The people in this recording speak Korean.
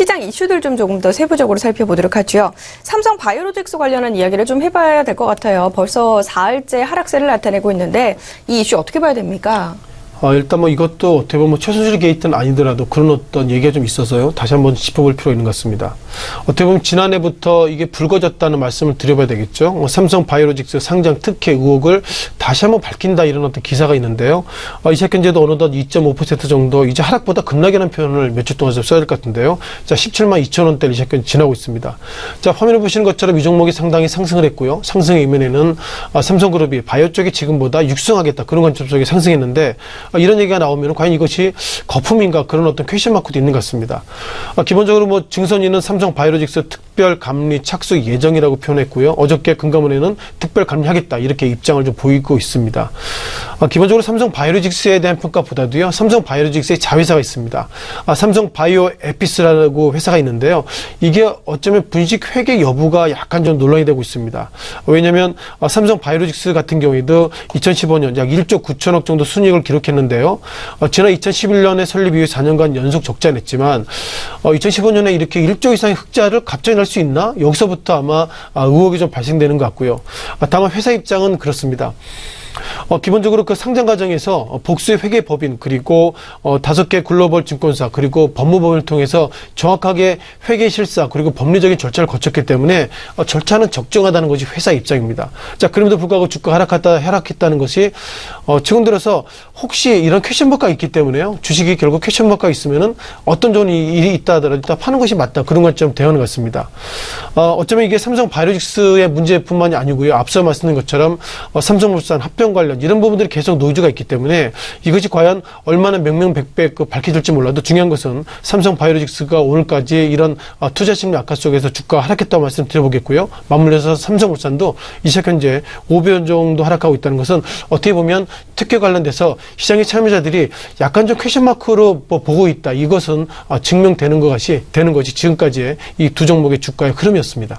시장 이슈들 좀 조금 더 세부적으로 살펴보도록 하죠. 삼성 바이오로직스 관련한 이야기를 좀 해봐야 될 것 같아요. 벌써 사흘째 하락세를 나타내고 있는데 이 이슈 어떻게 봐야 됩니까? 어, 일단 뭐 이것도 어떻게 보면 최순실 게이트는 아니더라도 그런 어떤 얘기가 좀 있어서요. 다시 한번 짚어볼 필요가 있는 것 같습니다. 어떻게 보면 지난해부터 이게 불거졌다는 말씀을 드려봐야 되겠죠. 어, 삼성 바이오로직스 상장 특혜 의혹을 다시 한번 밝힌다 이런 어떤 기사가 있는데요. 어, 이 시각현재도 어느덧 2.5% 정도 이제 하락보다 급락이라는 표현을 몇주 동안 좀 써야 될 것 같은데요. 자, 17만 2천 원대를 이 시각현 지나고 있습니다. 자, 화면에 보시는 것처럼 이 종목이 상당히 상승을 했고요. 상승의 이면에는 아, 삼성그룹이 바이오 쪽이 지금보다 육성하겠다 그런 관점 속에 상승했는데 아, 이런 얘기가 나오면 과연 이것이 거품인가 그런 어떤 퀘션 마크도 있는 것 같습니다. 아, 기본적으로 뭐 증선위는 삼성 바이오로직스 특별 감리 착수 예정이라고 표현했고요. 어저께 금감원에는 특별 감리하겠다 이렇게 입장을 좀 보이고 있습니다. 아, 기본적으로 삼성 바이오로직스에 대한 평가보다도요. 삼성 바이오로직스의 자회사가 있습니다. 아, 삼성 바이오 에피스라고 회사가 있는데요. 이게 어쩌면 분식 회계 여부가 약간 좀 논란이 되고 있습니다. 왜냐하면 아, 삼성 바이오로직스 같은 경우에도 2015년 약 1조 9천억 정도 순이익을 기록했는데 요. 어, 지난 2011년에 설립 이후 4년간 연속 적자 냈지만 어, 2015년에 이렇게 1조 이상의 흑자를 갑자기 낼 수 있나? 여기서부터 아마 아, 의혹이 좀 발생되는 것 같고요. 아, 다만 회사 입장은 그렇습니다. 어, 기본적으로 그 상장 과정에서 어, 복수의 회계 법인 그리고 어, 다섯 개 글로벌 증권사 그리고 법무법을 통해서 정확하게 회계 실사 그리고 법리적인 절차를 거쳤기 때문에 어, 절차는 적정하다는 것이 회사 입장입니다. 자 그럼에도 불구하고 주가 하락했다 하락했다는 것이 어, 지금 들어서 혹시 이런 퀘션마크가 있기 때문에요. 주식이 결국 퀘션마크가 있으면은 어떤 좋은 일이 있다 하더라도 일단 파는 것이 맞다 그런 것좀 대하는 것 같습니다. 어, 어쩌면 이게 삼성 바이오직스의 문제뿐만이 아니고요. 앞서 말씀드린 것처럼 어, 삼성물산 합병 관련 이런 부분들이 계속 노이즈가 있기 때문에 이것이 과연 얼마나 명명백백 그 밝혀질지 몰라도 중요한 것은 삼성 바이오직스가 오늘까지 이런 어, 투자 심리 악화 속에서 주가 하락했다고 말씀드려보겠고요. 맞물려서 삼성물산도 이 시각 현재 5배원 정도 하락하고 있다는 것은 어떻게 보면 특혜 관련돼서 시장의 참여자들이 약간 좀 퀘션 마크로 뭐 보고 있다. 이것은 어, 증명되는 것이 되는 것이 지금까지의 이 두 종목의 주가의 흐름이었습니다.